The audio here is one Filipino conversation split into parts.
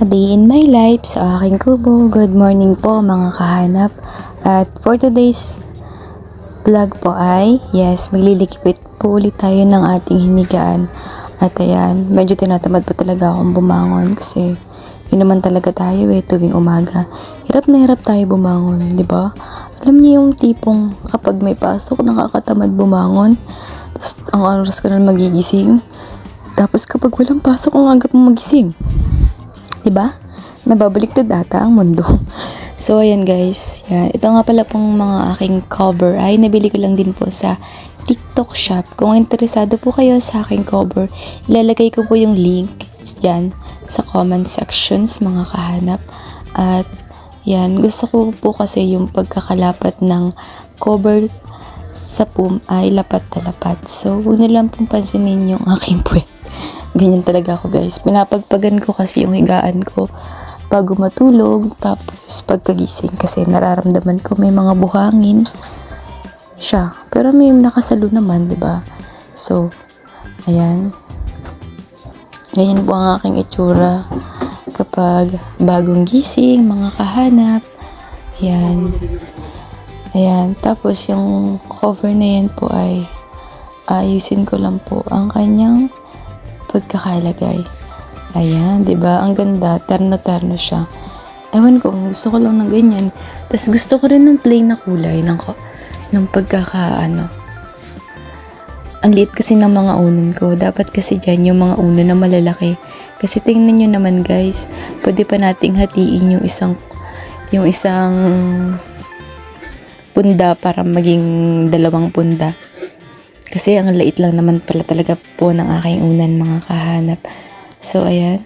A day in my life sa aking kubo. Good morning po mga kahanap. At for today's vlog po ay, yes, maglilikipit po ulit tayo ng ating hinigaan. At ayan, medyo tinatamad po talaga akong bumangon kasi yun talaga tayo eh, tuwing umaga. Hirap na hirap tayo bumangon, di ba? Alam niyo yung tipong kapag may pasok, nakakatamad bumangon. Tapos ang oras ka na magigising. Tapos kapag walang pasok, ang agap mo magising. 'Di ba? Nababalik na data ang mundo. So, ayan guys. Yan. Ito nga pala pong mga aking cover ay nabili ko lang din po sa TikTok shop. Kung interesado po kayo sa aking cover, ilalagay ko po yung link dyan sa comment sections mga kahanap. At yan, gusto ko po kasi yung pagkakalapat ng cover sa PUM ay lapat na. So, huwag niyo lang pong pansinin yung aking puwet. Ganyan talaga ako guys. Pinapagpagan ko kasi yung higaan ko bago matulog. Tapos pagkagising kasi nararamdaman ko may mga buhangin siya. Pero may nakasalo naman, di ba? So, ayan. Ganyan po ang aking itsura kapag bagong gising, mga kahanap. Ayan. Ayan. Tapos yung cover na yan po ay ayusin ko lang po ang kanyang pagkakalagay. Ayan, 'di ba? Ang ganda, terno-terno siya. Ewan ko, gusto ko lang ng ganyan. Tapos gusto ko rin ng plain na kulay ng ng pagkaka ano. Ang liit kasi ng mga unan ko. Dapat kasi dyan yung mga unan na malalaki. Kasi tingnan nyo naman guys, pwede pa nating hatiin yung isang yung isang punda para maging dalawang punda. Kasi ang lait lang naman pala talaga po ng aking unan mga kahanap. So, ayan.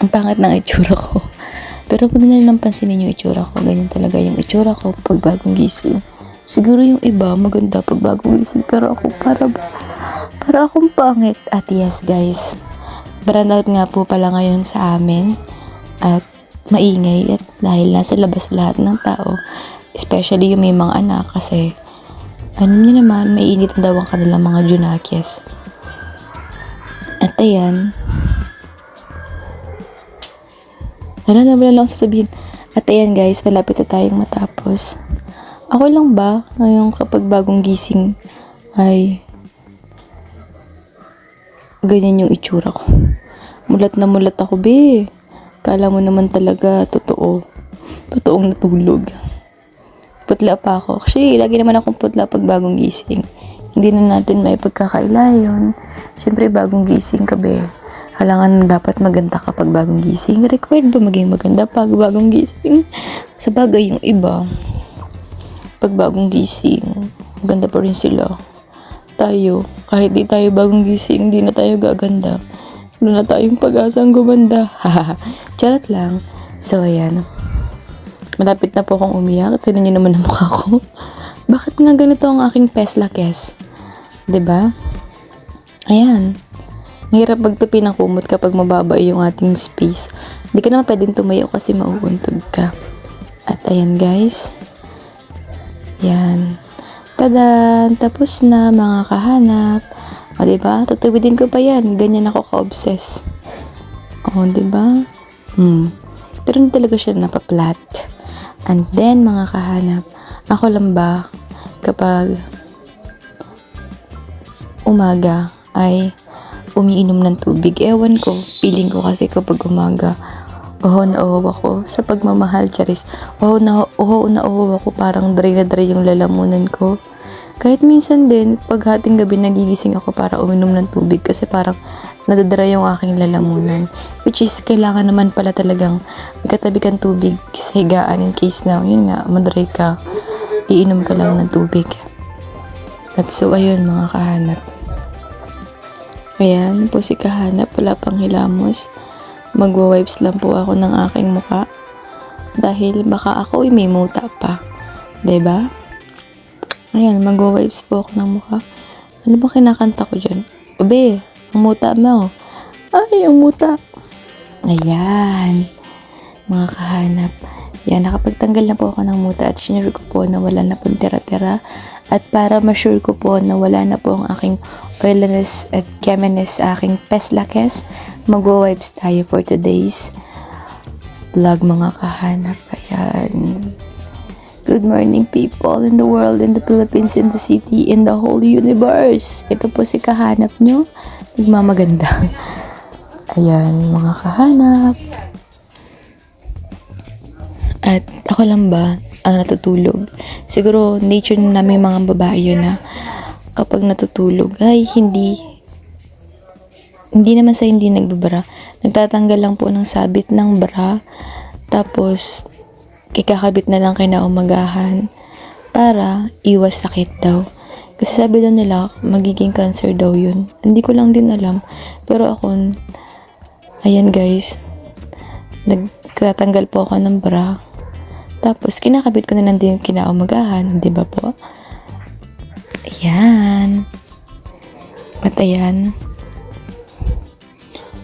Ang pangit ng itsura ko. Pero pag na lang pansinin yung itsura ko, ganyan talaga yung itsura ko pag bagong gising. Siguro yung iba maganda pag bagong gising. Pero ako para para akong pangit. At yes guys, Barandat nga po pala ngayon sa amin. At maingay at dahil nasa labas lahat ng tao. Especially yung may mga anak kasi ano niyo naman, may init na daw ang kanilang mga junakis. At ayan, wala na wala lang sasabihin. At ayan guys, malapit na tayong matapos. Ako lang ba, ngayon kapag bagong gising, ay ganyan yung itsura ko. Mulat na mulat ako, be. Kala mo naman talaga, totoo. Totoong natulog putla pa ako. Actually, lagi naman akong putla pag bagong gising. Hindi na natin may pagkakaila yun. Siyempre, bagong gising ka, be. Halangan dapat maganda ka pag bagong gising. Required ba maging maganda pag bagong gising? Sa bagay yung iba, pag bagong gising, maganda pa rin sila. Tayo, kahit di tayo bagong gising, di na tayo gaganda. Wala na tayong pag-asang gumanda. Charot lang. So, ayan. Malapit na po akong umiyak. Tignan niyo naman ang mukha ko. Bakit nga ganito ang aking peslakes? ba? Ayan. Mahirap magtupi ng kumot kapag mababa yung ating space. Hindi ka naman pwedeng tumayo kasi mauuntog ka. At ayan guys. Yan. Tadan! Tapos na mga kahanap. O diba? Tutuwidin ko pa yan. Ganyan ako ka-obsess. O diba? Hmm. Pero hindi talaga siya napaplat. And then, mga kahanap, ako lang ba kapag umaga ay umiinom ng tubig? Ewan ko, feeling ko kasi kapag umaga, oho na oho ako sa pagmamahal, charis. Oho na oho na oho ako, parang dry na dry yung lalamunan ko. Kahit minsan din, pag hating gabi nagigising ako para uminom ng tubig kasi parang nadadara yung aking lalamunan. Which is, kailangan naman pala talagang magkatabi kang tubig sa higaan in case na, yun nga, madry ka, iinom ka lang ng tubig. At so, ayun mga kahanap. Ayan po si kahanap, wala pang hilamos. Magwa-wipes lang po ako ng aking muka. Dahil baka ako ay may muta pa. ba? Ayan, magwa-wipes po ako ng muka. Ano ba kinakanta ko dyan? Ubi, ang muta mo. Ay, ang muta. Ayan. Mga kahanap. Yan, nakapagtanggal na po ako ng muta at sinure ko po na wala na pong tira-tira. At para ma-sure ko po na wala na po ang aking oiliness at cheminess sa aking peslakes, mag-wipes tayo for today's vlog mga kahanap. Ayan. Good morning people in the world, in the Philippines, in the city, in the whole universe. Ito po si kahanap nyo. Nagmamaganda. Ayan, mga kahanap. At ako lang ba ang natutulog? Siguro nature na namin mga babae yun na kapag natutulog ay hindi hindi naman sa hindi nagbabara. Nagtatanggal lang po ng sabit ng bra. Tapos, ikakabit na lang kinaumagahan para iwas sakit daw. Kasi sabi daw nila, magiging cancer daw yun. Hindi ko lang din alam. Pero ako, ayan guys, nagtatanggal po ako ng bra. Tapos, kinakabit ko na lang din kinaumagahan. Di ba po? Ayan. At ayan,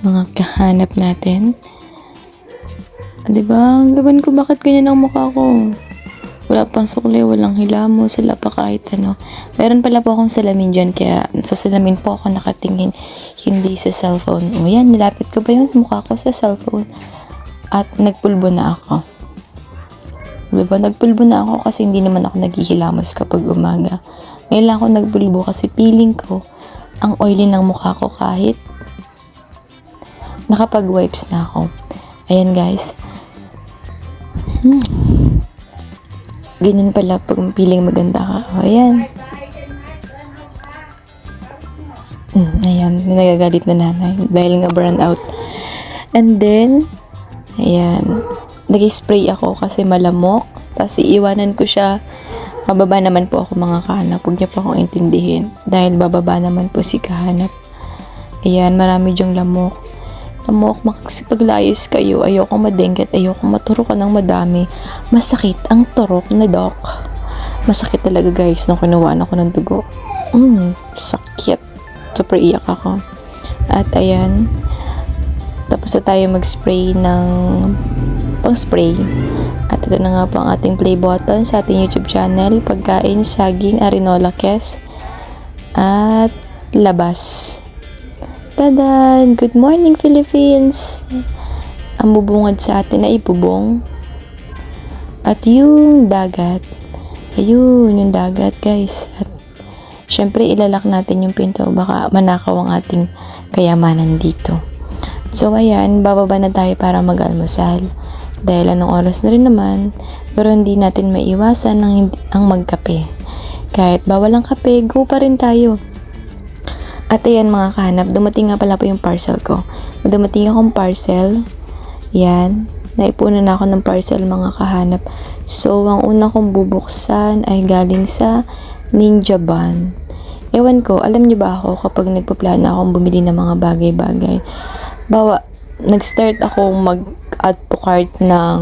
mga kahanap natin. Di ba? Ang laban ko, bakit ganyan ang mukha ko? Wala pang sukli, walang hilamos, wala pa kahit ano. Meron pala po akong salamin dyan, kaya sa salamin po ako nakatingin, hindi sa cellphone. O yan, nilapit ko pa yung mukha ko sa cellphone. At nagpulbo na ako. Diba? Nagpulbo na ako kasi hindi naman ako naghihilamos kapag umaga. Ngayon lang ako nagpulbo kasi feeling ko, ang oily ng mukha ko kahit nakapag-wipes na ako. Ayan guys. Hmm. Ganyan pala pag feeling maganda ka. O, ayan. Hmm, ayan. Nagagalit na nanay. Dahil nga burn out. And then, ayan. Nag-spray ako kasi malamok. Tapos iiwanan ko siya. Bababa naman po ako mga kahanap. Huwag niyo po akong intindihin. Dahil bababa naman po si kahanap. Ayan, marami diyong lamok lamok, makasipaglayos kayo, ayoko madengget, ayoko maturo ka ng madami. Masakit ang turok na doc. Masakit talaga guys nung kinuhaan ako ng dugo. Mm, sakit. Super iyak ako. At ayan, tapos na tayo mag-spray ng pang-spray. At ito na nga po ang ating play button sa ating YouTube channel. Pagkain, saging, arinola kes. At labas. Tadan! Good morning, Philippines! Ang bubungad sa atin ay bubong. At yung dagat. Ayun, yung dagat, guys. At syempre, ilalak natin yung pinto. Baka manakaw ang ating kayamanan dito. So, ayan, bababa na tayo para mag-almusal. Dahil anong oras na rin naman, pero hindi natin maiwasan ang, ang magkape. Kahit bawal ang kape, go pa rin tayo. At ayan mga kahanap, dumating nga pala po yung parcel ko. Dumating akong parcel. Yan. Naipunan na ako ng parcel mga kahanap. So, ang una kong bubuksan ay galing sa Ninja Ban. Ewan ko, alam niyo ba ako kapag nagpaplano akong bumili ng mga bagay-bagay. Bawa, nag-start ako mag-add to cart ng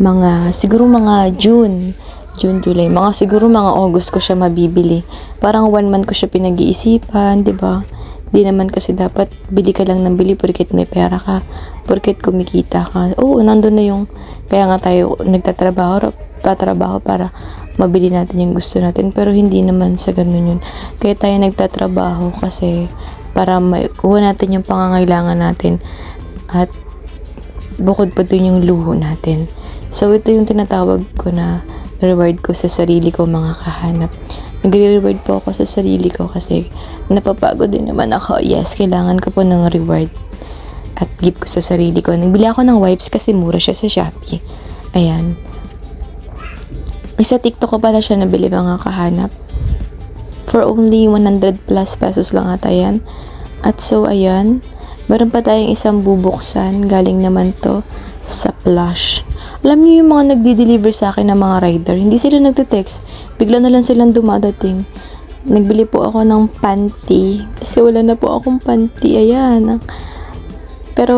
mga, siguro mga June. June, July. Mga siguro mga August ko siya mabibili. Parang one month ko siya pinag-iisipan, 'di ba? Di naman kasi dapat bili ka lang ng bili porket may pera ka, porket kumikita ka. Oo, nandun na yung kaya nga tayo nagtatrabaho, tatrabaho para mabili natin yung gusto natin. Pero hindi naman sa ganun yun. Kaya tayo nagtatrabaho kasi para makuha natin yung pangangailangan natin at bukod pa dun yung luho natin. So, ito yung tinatawag ko na reward ko sa sarili ko mga kahanap. Nagre-reward po ako sa sarili ko kasi napapagod din naman ako. Yes, kailangan ko po ng reward at gift ko sa sarili ko. Nagbili ako ng wipes kasi mura siya sa Shopee. Ayan. Sa TikTok ko pala siya nabili mga kahanap. For only 100 plus pesos lang ata yan. At so, ayan. Meron pa tayong isang bubuksan. Galing naman to sa Plush. Alam niyo yung mga nagdi-deliver sa akin ng mga rider, hindi sila nagte-text. Bigla na lang silang dumadating. Nagbili po ako ng panty. Kasi wala na po akong panty. Ayan. Pero,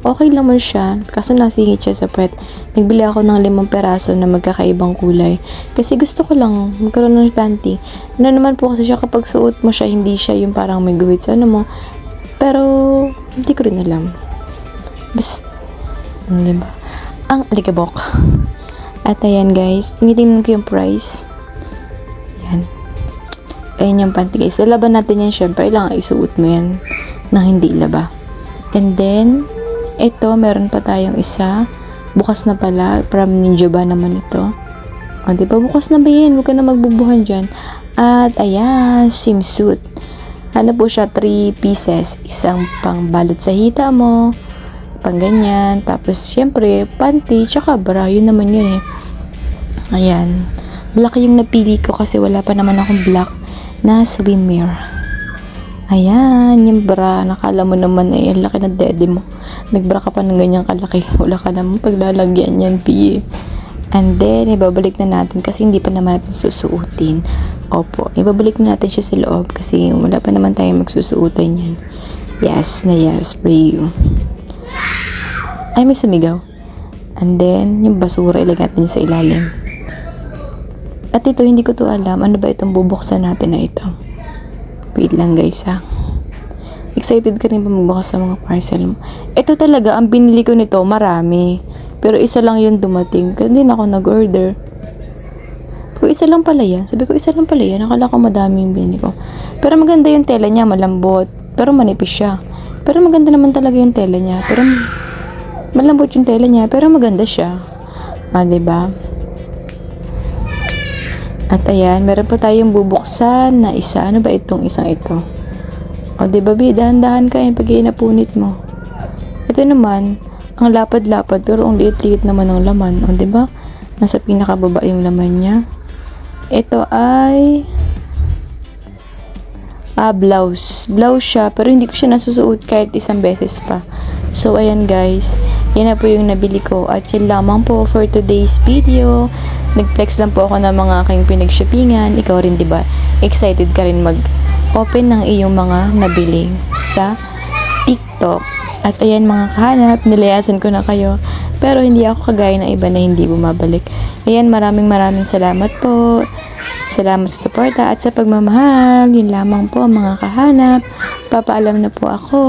okay naman siya. Kaso nasingit siya sa puwet. Nagbili ako ng limang peraso na magkakaibang kulay. Kasi gusto ko lang magkaroon ng panty. Ano naman po kasi siya kapag suot mo siya, hindi siya yung parang may guhit sa ano mo. Pero, hindi ko rin alam. Basta, di ba? Ang alikabok. At ayan guys, tinitingnan ko yung price. Yan. Ayan yung panty guys. Lalaban natin yan syempre. Kailangan isuot mo yan nang hindi laba. And then, Ito, meron pa tayong isa. Bukas na pala. From Ninja ba naman ito? O, di ba? Bukas na ba yan? Huwag ka na magbubuhan dyan. At, ayan, swimsuit. Ano po siya? 3 pieces. Isang pang balot sa hita mo. Pang ganyan. Tapos, syempre, panty. Tsaka bra. Yun naman yun eh. Ayan. Black yung napili ko kasi wala pa naman akong black na swimwear. Ayan, yung bra. Nakala mo naman eh, ang laki ng dede mo. Nagbra ka pa ng ganyang kalaki. Wala ka naman paglalagyan yan, P. And then, ibabalik na natin kasi hindi pa naman natin susuotin. Opo, ibabalik na natin siya sa loob kasi wala pa naman tayong magsusuotan yan. Yes na yes for you. Ay, may sumigaw. And then, yung basura ilagay natin sa ilalim. At ito, hindi ko to alam. Ano ba itong bubuksan natin na ito? Wait lang guys ha. Excited ka rin ba magbukas sa mga parcel mo? Ito talaga, ang binili ko nito, marami. Pero isa lang yung dumating. Kaya hindi na ako nag-order. Kung isa lang pala yan. Sabi ko, isa lang pala yan. Akala ko madami yung binili ko. Pero maganda yung tela niya, malambot. Pero manipis siya. Pero maganda naman talaga yung tela niya. Pero malambot yung tela niya. Pero maganda siya. Ah, ba? At ayan, meron pa tayong bubuksan na isa. Ano ba itong isang ito? O, di ba, Bi? Dahan-dahan ka yung pag inapunit mo. Ito naman, ang lapad-lapad, pero ang liit-liit naman ng laman. O, di ba? Nasa pinakababa yung laman niya. Ito ay... Ah, blouse. Blouse siya, pero hindi ko siya nasusuot kahit isang beses pa. So, ayan guys. Yan na po yung nabili ko. At yan lamang po for today's video. Nag-flex lang po ako ng mga aking pinag-shoppingan. Ikaw rin, di ba? Excited ka rin mag-open ng iyong mga nabili sa TikTok. At ayan mga kahanap, nilayasan ko na kayo. Pero hindi ako kagaya ng iba na hindi bumabalik. Ayan, maraming maraming salamat po. Salamat sa suporta at sa pagmamahal. Yun lamang po mga kahanap. Papaalam na po ako.